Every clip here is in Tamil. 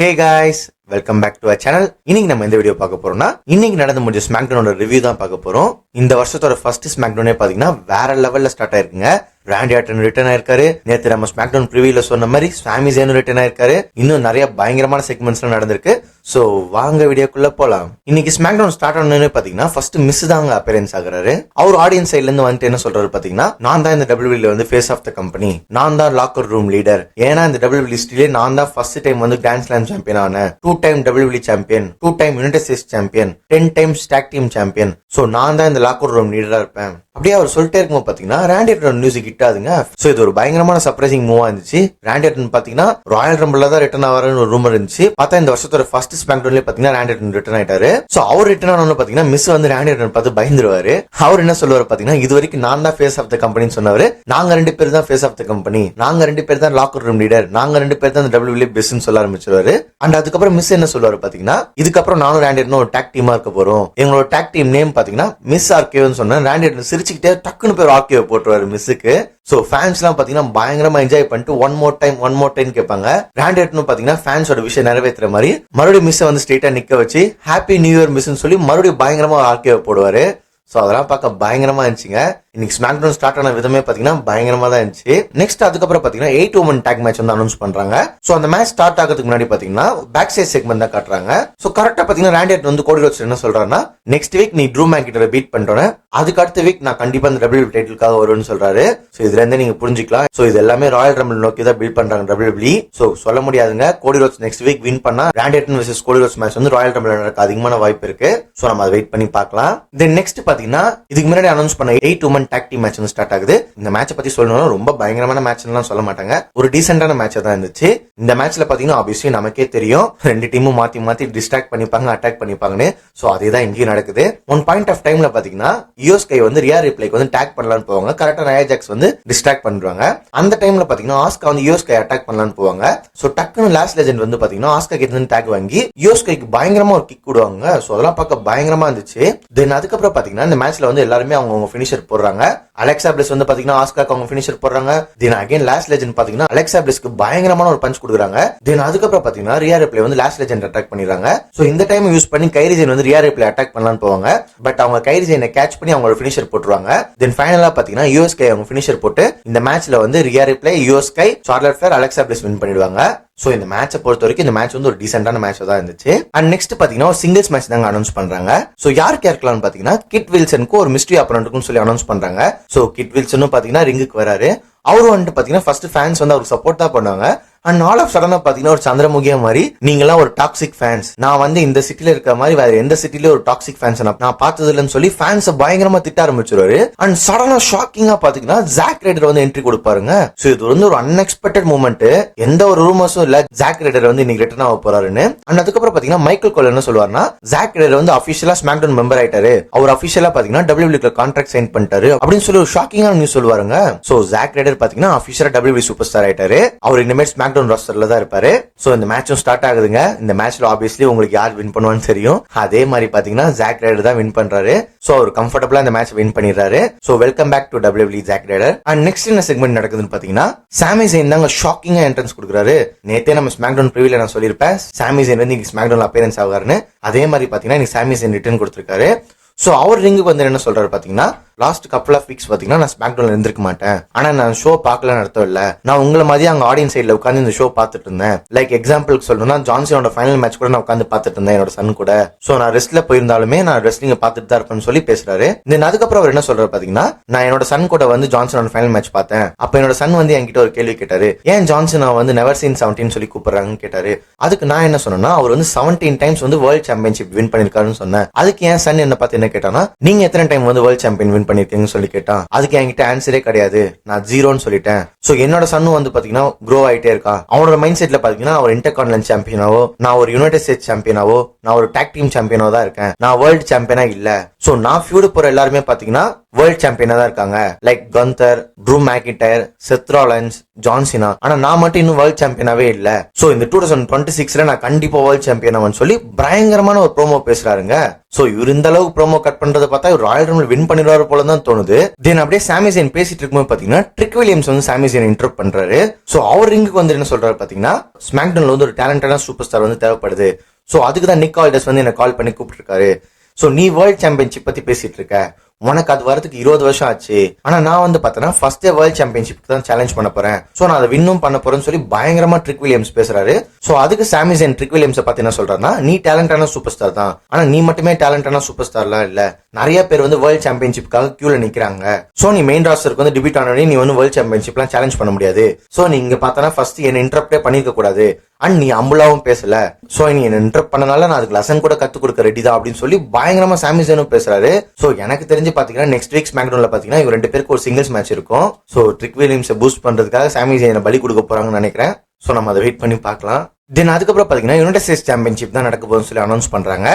Hey guys welcome back to a channel இன்னைக்கு நம்ம எந்த வீடியோ பார்க்க போறோம்னா இன்னைக்கு நடந்து முடிஞ்ச ஸ்மாக்டோனோட ரிவ்யூ தான் பார்க்க போறோம். இந்த வருஷத்தோட ஃபர்ஸ்ட் ஸ்மாக்டோனே பாத்தீங்கன்னா வேற லெவல்ல ஸ்டார்ட் ஆயிருக்குங்க. ராண்டி ஆட்டன் ரிட்டர்ன் ஆயிருக்காரு. நேற்று நம்ம ஸ்மாக்டவுன் ப்ரிவியூல சொன்ன மாதிரி சுவாமி ஜேனும் ரிட்டர்ன் ஆயிருக்காரு. இன்னும் நிறைய பயங்கரமான செக்மெண்ட்ஸ்லாம் நடந்திருக்கு. ஸோ வாங்க வீடியோக்குள்ள போலாம். இன்னைக்கு ஸ்மாக்டவுன் ஸ்டார்ட் ஆனது பாத்தீங்கன்னா ஃபர்ஸ்ட் மிஸ் தாங்க அப்பியரன்ஸ் ஆகுறாரு. அவர் ஆடியன்ஸ் சைட்ல இருந்து வந்துட்டு என்ன சொல்றாரு பாத்தீங்கன்னா நான் தான் இந்த டபிள்யூல வந்து ஃபேஸ் ஆஃப் த கம்பெனி நான் தான் லாக்கர் ரூம் லீடர் ஏன்னா இந்த டபிள்யூ லிஸ்ட்லயே நான் தான் ஃபர்ஸ்ட் டைம் வந்து கிராண்ட் ஸ்லாம் சாம்பியன் ஆனேன் two time W champion two time United States champion ten time tag team champion so நான் தான் இந்த லாக்கர் ரூம் லீடரா இருப்பேன். அப்படியே அவர் சொல்லிட்டே இருக்கும்போது பாத்தீங்கன்னா ரேண்டியட்டன் மியூசிக் ஹிட் ஆகுதுங்க சோ இது ஒரு பயங்கரமான சர்ப்ரைசிங் மூவா இருந்துச்சு. ரேண்டியட்டன் பாத்தீங்கன்னா ராயல் ரம்பிள் தான் ரிட்டர்ன் ஆவாருன்னு ஒரு ரூமர் இருந்துச்சு. பார்த்தா இந்த வருஷத்தோட ஃபர்ஸ்ட் ஸ்மாக்டவுன்ல பாத்தீங்கன்னா ரேண்டியட்டன் ரிட்டர்ன் ஆயிட்டாரு. சோ அவர் ரிட்டர்ன் ஆனவங்க பாத்தீங்கன்னா மிஸ் வந்து ரேண்டியட்டன் பார்த்து பயந்துருவாரு. அவர் என்ன சொல்லுவார் பாத்தீங்கன்னா இது வரைக்கும் நான் தான் ஃபேஸ் ஆஃப் த கம்பெனின்னு சொன்னவர். நாங்க ரெண்டு பேர் தான் ஃபேஸ் ஆஃப் த கம்பெனி நாங்க ரெண்டு பேர் தான் லாக்கர் ரூம் லீடர் நாங்க ரெண்டு பேர் தான் டபிள்யூ பெஸ்ட்னு சொல்ல ஆரம்பிச்சிருவாரு. அண்ட் அதுக்கப்புறம் மிஸ் என்ன சொல்லுவாரு பாத்தீங்கன்னா இதுக்கப்புறம் நானும் ரேண்டியட்னும் ஒரு டாக் டீமா இருக்க போறோம். எங்களோட டாக் டீம் நேம் பாத்தீங்கன்னா மிஸ் ஆர்கேவ்னு சொன்னேன் ரேண்டியட்டன் சிரிச்சுக்கிட்டே டக்குன்னு பேர் ஆர்கேவ் போட்டுருவாரு மிஸ்ஸுக்கு சோ ஃபேன்ஸ் எல்லாம் பாத்தீங்கன்னா பயங்கரமா என்ஜாய் பண்ணிட்டு one more time one more time கேட்பாங்க. ரேண்டியட்னு பாத்தீங்கன்னா ஃபேன்ஸோட விஷயம் நிறைவேற்றுற மாதிரி மறுபடியும் மிஸ் வந்து ஸ்ட்ரெயிட்டா நிக்க வச்சு ஹாப்பி நியூ இயர் மிஸ்ன்னு சொல்லி மறுபடியும் பயங்கரமா ஆர்கே போடுவாரு. சோ அதெல்லாம் பார்க்க பயங்கரமா இருந்துச்சுங்க. இன்னைக்கு ஸ்மாக் டவுன் ஸ்டார்ட் ஆன விதமே பாத்தீங்கன்னா பயங்கரமா தான் இருந்துச்சு. நெக்ஸ்ட் அதுக்கப்புறம் பாத்தீங்கன்னா எயிட் உமன் டேக் மேட்ச் வந்து அனௌன்ஸ் பண்றாங்க. சோ அந்த மேட்ச் ஸ்டார்ட் ஆகிறதுக்கு முன்னாடி பாத்தீங்கன்னா பேக் சைட் செக்மெண்ட் தான் காட்டுறாங்க. சோ கரெக்டா பாத்தீங்கன்னா ரேண்டியட் வந்து கோடி ரோட்ஸ் என்ன சொல்றாருன்னா நெக்ஸ்ட் வீக் நீ ட்ரூ மேக்கிட்ட பீட் பண்ணிட்டோன்னே அதுக்கு அடுத்த வீக் நான் கண்டிப்பா அந்த டபிள்யூ டைட்டிலுக்காக வருவேன்னு சொல்றாரு. சோ இதுல நீங்கள் நீங்க புரிஞ்சுக்கலாம். சோ இது எல்லாமே ராயல் ரம்பிள் நோக்கி தான் பில்ட் பண்றாங்க டபிள்யூ சோ சொல்ல முடியாதுங்க. கோடி ரோட்ஸ் நெக்ஸ்ட் வீக் வின் பண்ணா Randy Orton versus Cody Rhodes match வந்து ராயல் ரம்பிள் நடக்க அதிகமான வாய்ப்பு இருக்கு. சோ நம்ம அதை வெயிட் பண்ணி பார்க்கலாம். தென் நெக்ஸ்ட் பாத்தீங்கன்னா இதுக்கு முன்னாடி அனௌன்ஸ் பண்ண eight woman tag team match வந்து ஸ்டார்ட் ஆகுது. இந்த மேட்ச் பத்தி சொல்லணும்னா ரொம்ப பயங்கரமான மேட்ச் எல்லாம் சொல்ல மாட்டாங்க. ஒரு டீசென்டான மேட்ச் தான் இருந்துச்சு. இந்த மேட்ச்ல பாத்தீங்கன்னா ஆப்வியஸ்லி நமக்கே தெரியும். ரெண்டு டீமும் மாத்தி மாத்தி டிஸ்ட்ராக்ட் பண்ணிப்பாங்க அட்டாக் பண்ணிப்பாங்கன்னு. சோ அதே தான் இங்கேயும் நடக்குது. ஒன் பாயிண்ட் ஆஃப் டைம்ல பாத்தீங்கன்னா யூஎஸ்கை வந்து ரியா ரிப்ளைக்கு வந்து டேக் பண்ணலாம்னு போவாங்க. கரெக்டா நயாஜாக்ஸ் வந்து டிஸ்ட்ராக்ட் பண்றாங்க அந்த டைம்ல பாத்தீங்கன்னா ஆஸ்கா வந்து யோஸ்கை அட்டாக் பண்ணலாம்னு போவாங்க. சோ டக்குன்னு லாஸ்ட் லெஜெண்ட் வந்து பாத்தீங்கன்னா ஆஸ்கா கிட்ட இருந்து டேக் வாங்கி யோஸ்கைக்கு பயங்கரமா ஒரு கிக் விடுவாங்க. சோ அதெல்லாம் பார்க்க பயங்கரமா இருந்துச்சு. தென் அதுக்கப்புறம் பாத்தீங்கன்னா இந்த மேட்ச்ல வந்து எல்லாருமே அவங்க அவங்க ஃபினிஷர் போடுறாங்க. அலெக்சா பிளஸ் வந்து பாத்தீங்கன்னா ஆஸ்காக்கு அவங்க ஃபினிஷர் போடுறாங்க. தென் அகைன் லாஸ்ட் லெஜன் பாத்தீங்கன்னா அலெக்சா பிளஸ்க்கு பயங்கரமான ஒரு பஞ்ச் கொடுக்குறாங்க. தென் அதுக்கப்புறம் பாத்தீங்கன்னா ரியா ரிப்ளை வந்து லாஸ்ட் லெஜன் அட்டாக் பண்ணிடுறாங்க. சோ இந்த டைம் யூஸ் பண்ணி கைரிஜன் வந்து ரியா ரிப்ளை அட்டாக் பண்ணலாம்னு போவாங்க. பட் அவங்க கைரிஜனை கேட்ச் பண்ணி அவங்களோட ஃபினிஷர் போட்டுருவாங்க. தென் ஃபைனலா பாத்தீங்கன்னா யூஎஸ்கை அவங்க ஃபினிஷர் போட்டு இந்த மேட்ச்ல வந்து Rhea Ripley யூஎஸ்கை Charlotte Flair Alexa Bliss win பண்ணிடுவாங்க. ஸோ இந்த மேட்சை பொறுத்த வரைக்கும் இந்த மேட்ச் வந்து ஒரு டீசென்டான மேட்ச் தான் இருந்துச்சு. அண்ட் நெக்ஸ்ட் பாத்தீங்கன்னா ஒரு சிங்கிள்ஸ் மேட்ச் தாங்க அனௌன்ஸ் பண்றாங்க. ஸோ யார் கேட்கலாம்னு பாத்தீங்கன்னா கிட் வில்சனுக்கு ஒரு மிஸ்ட்ரி ஆப்பரண்ட்டுக்கும் சொல்லி அனௌன்ஸ் பண்றாங்க. ஸோ கிட் வில்சனும் பாத்தீங்கன்னா ரிங்குக்கு வராரு. அவரும் வந்துட்டு பாத்தீங்கன்னா ஃபர்ஸ்ட் ஃபேன்ஸ் வந்து அவருக்கு சப்போர்ட் தான் பண்ணுவாங்க. அண்ட் ஆல் ஆஃப் சடனா பாத்தீங்கன்னா ஒரு சந்திரமுகியா மாதிரி நீங்களாம் ஒரு டாக்ஸிக் ஃபேன்ஸ் நான் வந்து இந்த சிட்டியில் இருக்க மாதிரி வேற எந்த சிட்டிலயும் ஒரு டாக்ஸிக் ஃபேன்ஸ் நான் பார்த்தது இல்லைன்னு சொல்லி ஃபேன்ஸை பயங்கரமா திட்ட ஆரம்பிச்சிருவாரு. அண்ட் சடனா ஷாக்கிங்காக பாத்தீங்கன்னா ஜாக் ரைடர் வந்து என்ட்ரி கொடுப்பாருங்க. ஸோ இது வந்து ஒரு அன்எக்ஸ்பெக்டட் மூமெண்ட் எந்த ஒரு ரூமர்ஸும் இல்ல ஜாக் ரைடர் வந்து இன்னைக்கு ரிட்டர்ன் ஆக போறாருன்னு. அண்ட் அதுக்கப்புறம் பாத்தீங்கன்னா மைக்கேல் கோல் என்ன சொல்லுவாருன்னா ஜாக் ரைடர் வந்து அபிஷியலா ஸ்மாக்டவுன் மெம்பர் ஆயிட்டாரு. அவர் அபிஷியலா பாத்தீங்கன்னா டபிள்யூ கான்ட்ராக்ட் சைன் பண்ணிட்டாரு. அப்படின்னு சொல்லி ஒரு ஷாக்கிங்கான நியூஸ் சொல்லுவாருங்க. சோ ஜாக் ரைடர் பாத்தீங்கன்னா அஃபிஷியலாக டபிள்யூ சூப்பர் ஸ்டார் ஆயிட்டாரு. அவர் இனிமேல் ஸ்மாக்டவுன் ரோஸ்டர்ல தான் இருப்பாரு. சோ இந்த மேட்சும் ஸ்டார்ட் ஆகுதுங்க. இந்த மேட்ச்ல ஆப்வியஸ்லி உங்களுக்கு யார் வின் பண்ணுவான்னு தெரியும். அதே மாதிரி பாத்தீங்கன்னா ஜாக் ரைடர் தான் வின் பண்றாரு. சோ அவர் கம்ஃபர்டபுளா இந்த மேட்ச் வின் பண்ணிடுறாரு. So welcome back to W Zack Ryder and next என்ன செக்மெண்ட் நடக்குதுன்னு பாத்தீங்கன்னா சாமி ஜெயின் தாங்க ஷாக்கிங்கா என்ட்ரன்ஸ் கொடுக்குறாரு. நேத்தே நம்ம ஸ்மாக்டவுன் ப்ரிவில நான் சொல்லியிருப்பேன். சாமி ஜெயின் வந்து இன்னைக்கு ஸ்மாக்டவுன் அப்பியரன்ஸ் ஆகாருன்னு அதே மாதிரி பாத்தீங்கன்னா இன்னைக்கு சாமி ஜெயின் ரிட்டர்ன் கொடுத்துருக்காரு. சோ அவர் ரிங்குக்கு வந்து என்ன சொல்றாரு பாத்தீங்கன்னா லாஸ்ட் கப்பல் ஆஃப் வீக்ஸ் பார்த்தீங்கன்னா நான் ஸ்மாக்டவுன்ல இருந்திருக்க மாட்டேன். ஆனால் நான் ஷோ பார்க்கலன்னு அர்த்தம் இல்லை நான் உங்களை மாதிரி அங்கே ஆடியன்ஸ் சைடில் உட்காந்து இந்த ஷோ பார்த்துட்டு இருந்தேன். லைக் எக்ஸாம்பிளுக்கு சொல்லணும்னா ஜான்சனோட ஃபைனல் மேட்ச் கூட நான் உட்காந்து பார்த்துட்டு இருந்தேன் என்னோட சன் கூட. ஸோ நான் ரெஸ்ட்ல போயிருந்தாலுமே நான் ரெஸ்லிங் பார்த்துட்டு தான் இருப்பேன்னு சொல்லி பேசுறாரு. தென் அதுக்கப்புறம் அவர் என்ன சொல்றாரு பார்த்தீங்கன்னா நான் என்னோட சன் கூட வந்து ஜான்சனோட ஃபைனல் மேட்ச் பார்த்தேன். அப்ப என்னோட சன் வந்து என்கிட்ட ஒரு கேள்வி கேட்டாரு. ஏன் ஜான்சன் வந்து நெவர் சீன் செவன்டீன் சொல்லி கூப்பிடுறாங்கன்னு கேட்டாரு. அதுக்கு நான் என்ன சொன்னேன்னா அவர் வந்து செவன்டீன் டைம்ஸ் வந்து வேர்ல்ட் சாம்பியன்ஷிப் வின் பண்ணிருக்காருன்னு சொன்னேன். அதுக்கு ஏன் சன் என்ன பார்த்து என்ன கேட்டானா நீங்க எத்தனை டைம் வந்து வேர்ல்ட் சாம்பியன் வின் பண்ணிருக்கீங்கன்னு சொல்லி கேட்டான் அதுக்கு என்கிட்ட ஆன்சரே கிடையாது. நான் ஜீரோன்னு சொல்லிட்டேன். சோ என்னோட சன்னும் வந்து பாத்தீங்கன்னா க்ரோ ஆயிட்டே இருக்கா. அவனோட மைண்ட் செட்ல பாத்தீங்கன்னா அவர் இன்டர் கான்டினன்ட் சாம்பியனாவோ நான் ஒரு யுனைடெட் ஸ்டேட்ஸ் சாம்பியனாவோ நான் ஒரு டாக் டீம் சாம்பியனோ தான் இருக்கேன். நான் வேர்ல்டு சாம்பியனா இல்ல. சோ நான் ஃபியூடு போற எல்லாருமே பாத்தீங்கன்னா வேர்ல்ட் சாம்பியனா தான் இருக்காங்க. Like Gunther Drew McIntyre Seth Rollins John Cena ஆனா நான் மட்டும் இன்னும் வேர்ல்ட் சாம்பியனாவே இல்ல. சோ இந்த டூ தௌசண்ட் டுவெண்ட்டி சிக்ஸ்ல நான் கண்டிப்பா வேர்ல்ட் சாம்பியன் அவன் சொல்லி பயங்கரமான ஒரு ப்ரோமோ பேசுறாருங்க. சோ இவர் இந்த அளவுக்கு ப்ரோமோ கட் பண்றதை பார்த்தா இவர் ராயல் ரூம்ல வின் பண்ணிடுவாரு போல தான் தோணுது. தென் அப்படியே சாமிசேன் பேசிட்டு இருக்கும்போது பாத்தீங்கன்னா ட்ரிக் வில்லியம்ஸ் வந்து சாமிசேன் இன்டர்ப் பண்றாரு. சோ அவர் ரிங்குக்கு வந்து என்ன சொல்றாரு பாத்தீங்கன்னா ஸ்மாக்டன்ல வந்து ஒரு டேலண்டான சூப்பர் ஸ்டார் வந்து தேவைப்படுது. சோ அதுக்கு தான் நிக் ஆல்டர்ஸ் வந்து என்ன கால் பண்ணி கூப்பிட்டுருக்காரு. சோ நீ வேர்ல்ட் சாம்பியன்ஷிப் பத்தி பேசிட்டு இருக்க. உனக்கு அது வரதுக்கு இருபது வருஷம் ஆச்சு. ஆனா நான் வந்து பார்த்தேன்னா ஃபர்ஸ்ட் வேர்ல்ட் சாம்பியன்ஷிப் தான் சேலஞ்ச் பண்ண போறேன். சோ நான் அதை வின்னும் பண்ண போறேன்னு சொல்லி பயங்கரமா ட்ரிக் வில்லியம்ஸ் பேசுறாரு. சோ அதுக்கு சாமிசன் ட்ரிக் வில்லியம்ஸ் பத்தி என்ன சொல்றாருன்னா நீ டேலண்டான சூப்பர் ஸ்டார் தான். ஆனா நீ மட்டுமே டேலண்டான சூப்பர் ஸ்டார்லாம் இல்ல. நிறைய பேர் வந்து வேர்ல்ட் சாம்பியன்ஷிப்காக கியூல நிக்கிறாங்க. சோ நீ மெயின் ராஸ்டருக்கு வந்து டிபியூட் ஆனோடனே நீ வந்து வேர்ல்ட் சாம்பியன்ஷிப்லாம் சேலஞ்ச் பண்ண முடியாது. சோ நீ இங்க பார்த்தனா ஃபர்ஸ்ட் என்ன இன்டரப்டே பண்ணிருக்க கூடாது. அண்ட் நீ அம்புலாவும் பேசல. சோ நீ என்ன இன்டரப்ட் பண்ணனால நான் அதுக்கு லெசன் கூட கத்து கொடுக்க ரெடி தான் அப்படின்னு சொல்லி பயங்கரமா சாமிசனும் பேசுறாரு. சோ எனக்கு தெரிஞ்சு பாத்தீங்கன்னா நெக்ஸ்ட் வீக் ஸ்மாக்டவுன்ல பாத்தீங்கன்னா இவங்க ரெண்டு பேருக்கு ஒரு சிங்கிள்ஸ் மேட்ச் இருக்கும். ஸோ ட்ரிக் வில்லியம்ஸை பூஸ்ட் பண்றதுக்காக ஜெயினை பலி கொடுக்க போறாங்கன்னு நினைக்கிறேன். ஸோ நம்ம அதை வெயிட் பண்ணி பார்க்கலாம். தென் அதுக்கப்புறம் பாத்தீங்கன்னா யுனைடெட் ஸ்டேட்ஸ் சாம்பியன்ஷிப் தான் நடக்க போகுதுன்னு சொல்லி அனௌன்ஸ் பண்றாங்க.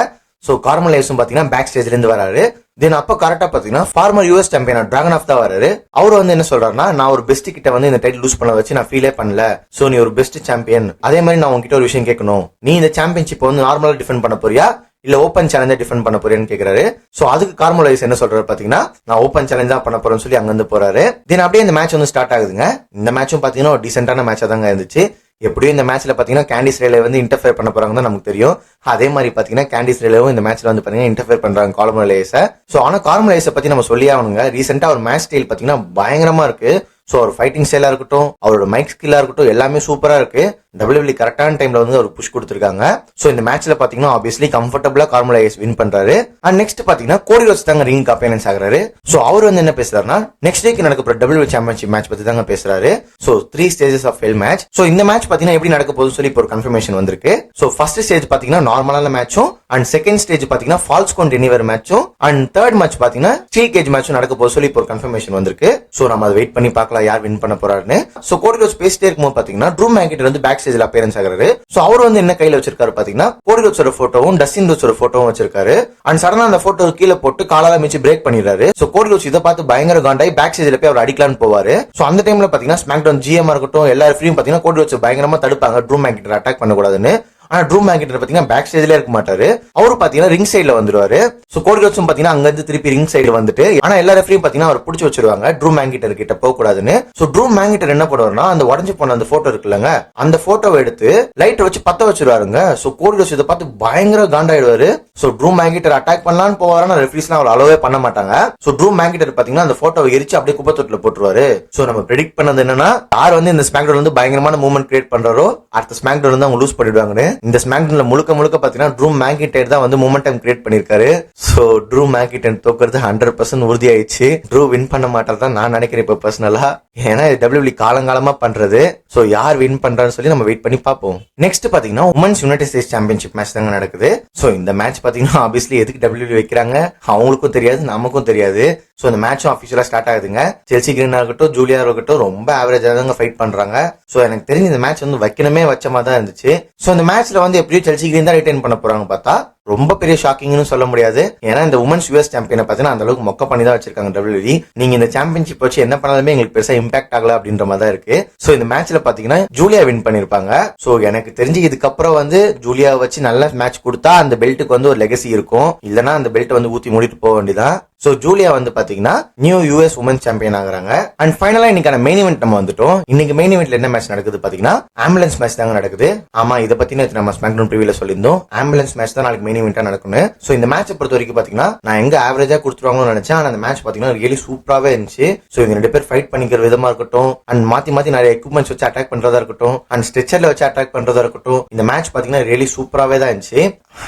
சோ கார்மல் லைவ்ஸும் பாத்தீங்கன்னா பேக் ஸ்டேஜ்ல இருந்து வராரு. தென் அப்போ கரெக்டா பாத்தீங்கன்னா former US champion dragon of தான் வராரு. அவர் வந்து என்ன சொல்றாருன்னா நான் ஒரு பெஸ்ட் கிட்ட வந்து இந்த டைட்டில் லூஸ் பண்ண வச்சு நான் ஃபீலே பண்ணல. சோ நீ ஒரு பெஸ்ட் சாம்பியன் அதே மாதிரி நான் உங்ககிட்ட ஒரு விஷயம் கேட்கணும். நீ இந்த சாம்பியன்ஷிப் வந்து நார்மலாக டிஃபெண்ட் பண்ண போறியா? இல்ல ஓப்பன் சேலஞ்சா டிஃபெண்ட் பண்ண போறேன்னு கேக்குறாரு. சோ அதுக்கு கார்மலைஸ் என்ன சொல்றாரு பாத்தீங்கன்னா நான் ஓப்பன் சேலஞ்சா தான் பண்ண போறேன்னு சொல்லி அங்க இருந்து போறாரு. தென் அப்படியே இந்த மேட்ச் வந்து ஸ்டார்ட் ஆகுதுங்க. இந்த மேட்சும் பாத்தீங்கன்னா ஒரு டீசென்டான மேட்சா தாங்க இருந்துச்சு. எப்படியும் இந்த மேட்ச்ல பாத்தீங்கன்னா கேண்டிஸ் ரேலே வந்து இன்டர்ஃபியர் பண்ண போறாங்க தான் நமக்கு தெரியும். அதே மாதிரி பாத்தீங்கன்னா கேண்டிஸ் ரேலேவும் இந்த மேட்ச்ல வந்து பாத்தீங்கன்னா இன்டர்ஃபியர் பண்றாங்க கார்மலைஸ சோ ஆனா கார்மலைஸ பத்தி நம்ம சொல்லி ஆகணுங்க. ரீசெண்டா ஒரு மேட்ச் ஸ்டைல் பாத்தீங்கன்னா பயங்கரமா இருக்கு. சோ அவர் ஃபைட்டிங் ஸ்டைலா இருக்கட்டும் அவரோட மைக் ஸ்கில்லா இருக்கட்டும் எல்லாமே சூப்பரா இருக்கு. டபிள்யூபிள்யூ கரெக்டான டைம்ல வந்து ஒரு புஷ் கொடுத்துருக்காங்க. ஸோ இந்த மேட்ச்ல பாத்தீங்கன்னா ஆப்வியஸ்லி கம்ஃபர்டபுளா கார்மலைஸ் வின் பண்றாரு. அண்ட் நெக்ஸ்ட் பாத்தீங்கன்னா கோடி ரோஸ் தாங்க ரிங் அப்பேனன்ஸ் ஆகிறாரு. சோ அவர் வந்து என்ன பேசுறாருன்னா நெக்ஸ்ட் வீக் நடக்க டபிள்யூ சாம்பியன்ஷிப் மேட்ச் பத்தி தாங்க பேசுறாரு. So three stages of fail match so இந்த மேட்ச் பாத்தீங்கன்னா எப்படி நடக்க போகுதுன்னு சொல்லி இப்போ ஒரு கன்ஃபர்மேஷன் வந்திருக்கு. ஸோ ஃபர்ஸ்ட் ஸ்டேஜ் பாத்தீங்கன்னா நார்மலான மேட்சும் அண்ட் செகண்ட் ஸ்டேஜ் பாத்தீங்கன்னா ஃபால்ஸ் கொண்ட் டெனிவர் மேட்சும் அண்ட் தேர்ட் மேட்ச் பாத்தீங்கன்னா த்ரீ கேஜ் மேட்சும் நடக்க போகுது சொல்லி இப்போ ஒரு கன்ஃபர்மேஷன் வந்திருக்கு. சோ நம்ம அதை வெயிட் பண்ணி பார்க்கலாம் யார் வின் பண்ண போறாருன்னு. சோ கோடி ரோஸ் பேசிட்டே இருக்கும்போது பாத்தீங்கன்னா ட்ரூ மேக்கெட் வந்து பேக் ஸ்டேஜ்ல அப்பியரன்ஸ் ஆகிறாரு. சோ அவர் வந்து என்ன கையில வச்சிருக்காரு பாத்தீங்கன்னா போடி ரோட்ஸோட போட்டோவும் டஸ்டின் ரோட்ஸோட போட்டோவும் வச்சிருக்காரு. அண்ட் சடனா அந்த போட்டோ கீழே போட்டு காலால மிச்சு பிரேக் பண்ணிடுறாரு. சோ கோடி ரோட்ஸ் இதை பார்த்து பயங்கர காண்டாய் பேக் ஸ்டேஜ்ல போய் அவர் அடிக்கலான்னு போவாரு. சோ அந்த டைம்ல பாத்தீங்கன்னா ஸ்மாக் டவுன் ஜிஎம் இருக்கட்டும் எல்லா ஃப்ரீயும் பாத்தீங்கன்னா கோடி ரோட்ஸ் பயங்கரமா தடுப்பாங்க. ட்ரூ மேக்கெட் அட்டாக் பண்ணக்கூடாதுன்னு. ஆனா ட்ரூ மேங்கிட்ட பாத்தீங்கன்னா பேக் ஸ்டேஜ்ல இருக்க மாட்டாரு. அவரு பாத்தீங்கன்னா ரிங் சைடுல வந்துருவாரு. சோ கோடி கோச்சும் பாத்தீங்கன்னா அங்க இருந்து திருப்பி ரிங் சைடு வந்துட்டு ஆனா எல்லா ரெஃபரியும் பாத்தீங்கன்னா அவர் பிடிச்சி வச்சிருவாங்க. ட்ரூ மேங்கிட்டர் கிட்ட போக கூடாதுன்னு சோ ட்ரூ மேங்கிட்டர் என்ன பண்ணுவாருன்னா அந்த உடஞ்சு போன அந்த போட்டோ இருக்குல்லங்க அந்த போட்டோவை எடுத்து லைட்டை வச்சு பத்த வச்சிருவாருங்க. சோ கோடி கோச்சு இதை பார்த்து பயங்கர காண்டாயிடுவாரு. சோ ட்ரூ மேங்கிட்டர் அட்டாக் பண்ணலாம்னு போவாருன்னா ரெஃப்ரிஸ்லாம் அவர் அளவே பண்ண மாட்டாங்க. சோ ட்ரூ மேங்கிட்டர் பாத்தீங்கன்னா அந்த போட்டோவை எரிச்சு அப்படியே குப்பை தொட்டில் போட்டுருவாரு. சோ நம்ம ப்ரெடிக்ட் பண்ணது என்னன்னா யார் வந்து இந்த ஸ்மாக்டவுன் வந்து பயங்கரமான மூவ்மெண்ட் கிரியேட் பண்றாரோ அடுத்த ஸ்மாக்டவுன் வந்து அவங்க லூஸ் பண்ணிடுவாங்கன்னு இந்த ஸ்மாக்டவுன்ல முழுக்க முழுக்க பாத்தீங்கன்னா ட்ரூ மேங்கிட்டர் தான் வந்து மூமெண்டம் கிரியேட் பண்ணிருக்காரு. சோ ட்ரூ மேங்கிட்டர் தோக்குறது ஹண்ட்ரட் பர்சன்ட் உறுதியாயிடுச்சு. ட்ரூ வின் பண்ண மாட்டார் தான் நான் நினைக்கிறேன் இப்ப பர்சனலா ஏன்னா டபிள்யூபிள்யூ காலங்காலமா பண்றது. சோ யார் வின் பண்றான்னு சொல்லி நம்ம வெயிட் பண்ணி பார்ப்போம். நெக்ஸ்ட் பாத்தீங்கன்னா women's United States championship match தாங்க நடக்குது. சோ இந்த மேட்ச் பாத்தீங்கன்னா ஆப்வியஸ்லி எதுக்கு டபிள்யூபிள்யூ வைக்கிறாங்க? அவங்களுக்கும் தெரியாது நமக்கும் தெரியாது. சோ இந்த மேட்ச் அபிஷியலா ஸ்டார்ட் ஆகுதுங்க. செல்சி கிரீனா இருக்கட்டும் ஜூலியா இருக்கட்டும் ரொம்ப ஆவரேஜா தாங்க ஃபைட் பண்றாங்க. சோ எனக்கு தெரிஞ்சு இந்த மேட்ச் வந்து வைக்கணுமே வச்ச மாதிரி தான் இருந்துச்சு. சோ இந்த மேட்ச்ல வந்து எப்படியும் செல்சி கிரீன் தான் ரிட்டைன் பண்ண போறாங்க பார்த்தா ரொம்ப பெரிய ஷாக்கிங்னு சொல்ல முடியாது. ஏன்னா இந்த உமன்ஸ் யூஎஸ் சாம்பியனை பார்த்தீங்கன்னா அந்த அளவுக்கு மொக்க பண்ணி தான் வச்சிருக்காங்க டபிள்யூ நீங்க இந்த சாம்பியன்ஷிப் வச்சு என்ன பண்ணாலுமே எங்களுக்கு பெருசா இம்பாக்ட் ஆகல அப்படின்ற மாதிரி தான் இருக்கு. சோ இந்த மேட்ச்ல பாத்தீங்கன்னா ஜூலியா வின் பண்ணிருப்பாங்க. சோ எனக்கு தெரிஞ்சு இதுக்கப்புறம் வந்து ஜூலியா வச்சு நல்ல மேட்ச் கொடுத்தா அந்த பெல்ட்டுக்கு வந்து ஒரு லெகசி இருக்கும். இல்லனா அந்த பெல்ட் வந்து ஊத்தி மூடிட்டு போக வேண்டியதான் சோ ஜூலியா வந்து பாத்தீங்கன்னா நியூ யூஎஸ் உமன் சாம்பியன் ஆகுறாங்க. அண்ட் ஃபைனலா இன்னைக்கான மெயின் இவெண்ட் நம்ம வந்துட்டோம். இன்னைக்கு மெயின் இவெண்ட்ல என்ன மேட்ச் நடக்குது பாத்தீங்கன்னா ஆம்புலன்ஸ் மேட்ச் தாங்க நடக்குது. ஆமா இதை பத்தி நேத்து நம்ம ஸ்மாக்டவுன் ப்ரிவியூல சொல்லியிருந்தோம். ஆம்புலன்ஸ் மேட்ச் தான் நாளைக்கு மினி இவெண்டா நடக்கணும் சோ இந்த மேட்ச்சை பொறுத்த வரைக்கும் பாத்தீங்கன்னா நான் எங்க ஆவரேஜா கொடுத்துருவாங்கன்னு நினைச்சேன். ஆனால் அந்த மேட்ச் பாத்தீங்கன்னா ரியலி சூப்பராவே இருந்துச்சு. சோ இந்த ரெண்டு பேர் ஃபைட் பண்ணிக்கிற விதமா இருக்கட்டும் அண்ட் மாத்தி மாத்தி நிறைய எக்யூப்மெண்ட்ஸ் வச்சு அட்டாக் பண்றதா இருக்கட்டும் அண்ட் ஸ்ட்ரெச்சர்ல வச்சு அட்டாக் பண்றதா இருக்கட்டும் இந்த மேட்ச் பாத்தீங்கன்னா ரியலி சூப்பராவே தான் இருந்துச்சு.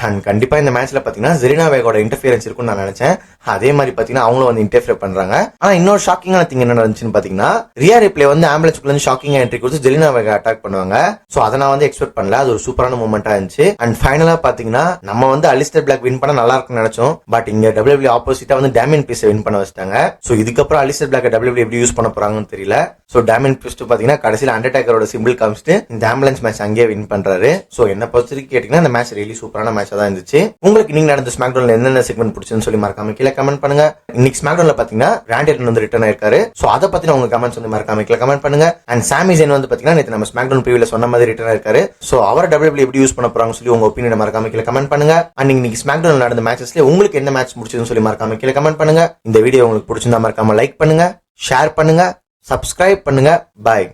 அண்ட் கண்டிப்பா இந்த மேட்ச்ல பாத்தீங்கன்னா ஜெரினா வேகோட இன்டர்ஃபியரன்ஸ் இருக்கும்னு நான் நினைச்சேன். அதே மாதிரி பாத்தீங்கன்னா அவங்களும் வந்து இன்டர்ஃபியர் பண்றாங்க. ஆனா இன்னொரு ஷாக்கிங்கான திங் என்ன நடந்துச்சுன்னு பாத்தீங்கன்னா ரியா ரிப்ளே வந்து ஆம்புலன்ஸ்க்குள்ள இருந்து ஷாக்கிங் என்ட்ரி கொடுத்து ஜெரினா வேகா அட்டாக் பண்ணுவாங்க. சோ அதை நான் வந்து எக்ஸ்பெக்ட் பண்ணல. அது ஒரு சூப்பரான மூமெண்டா இருந்துச்சு. அண்ட் ஃபைனலா பாத்தீங்கன்னா நம்ம வந்து அலிஸ்டர் பிளாக் வின் பண்ண நல்லா இருக்கும்னு நினைச்சோம். பட் இங்க டபிள்யூபிள்யூ ஆப்போசிட்டா வந்து டேமின் பீஸ் வின் பண்ண வச்சிட்டாங்க. சோ இதுக்கப்புறம் அலிஸ்டர் பிளாக் டபிள்யூபிள்யூ எப்படி யூஸ் பண்ண போறாங்கன்னு தெரியல. சோ டேமின் பீஸ் பாத்தீங்கன்னா கடைசியில் அண்டர்டேக்கரோட சிம்பிள் காமிச்சிட்டு இந்த ஆம்புலன்ஸ் மேட்ச் அங்கேயே வின் பண்றாரு. சோ என்ன பொறுத்த கேட்டீங்கன்னா இந்த மேட்ச் ரியலி சூப்பரான மேட்சா தான் இருந்துச்சு. உங்களுக்கு நீங்க நடந்த ஸ்மாக் டவுன்ல என்னென்ன செக்மெண்ட் பிடிச்சுன்னு சொல்லி மறக்காம கீழே கமெண்ட் பண்ணுங்க. இன்னைக்கு இன்னைக்கு ஸ்மாக்டவுன்ல பாத்தீங்கன்னா ராண்டி வந்து ரிட்டர்ன் ஆயிருக்காரு. சோ அதை பத்தி உங்க கமெண்ட்ஸ் வந்து மறக்காம கீழே கமெண்ட் பண்ணுங்க. அண்ட் சாமி ஜெயின் வந்து பாத்தீங்கன்னா நேற்று நம்ம ஸ்மாக்டவுன் பிரிவில சொன்ன மாதிரி ரிட்டர்ன் ஆயிருக்காரு. சோ அவர் டபிள்யூபிள்யூ எப்படி யூஸ் பண்ண போறாங்க சொல்லி உங்க ஒப்பீனியன் மறக்காம கீழே கமெண்ட் பண்ணுங்க. அண்ட் இன்னைக்கு ஸ்மாக்டவுன் நடந்த மேட்சஸ்ல உங்களுக்கு என்ன மேட்ச் முடிச்சதுன்னு சொல்லி மறக்காம கீழே கமெண்ட் பண்ணுங்க. இந்த வீடியோ உங்களுக்கு பிடிச்சிருந்தா மறக்காம லைக் பண்ணுங்க ஷேர் பண்ணுங்க சப்ஸ்கிரைப் பண்ணுங்க. பாய்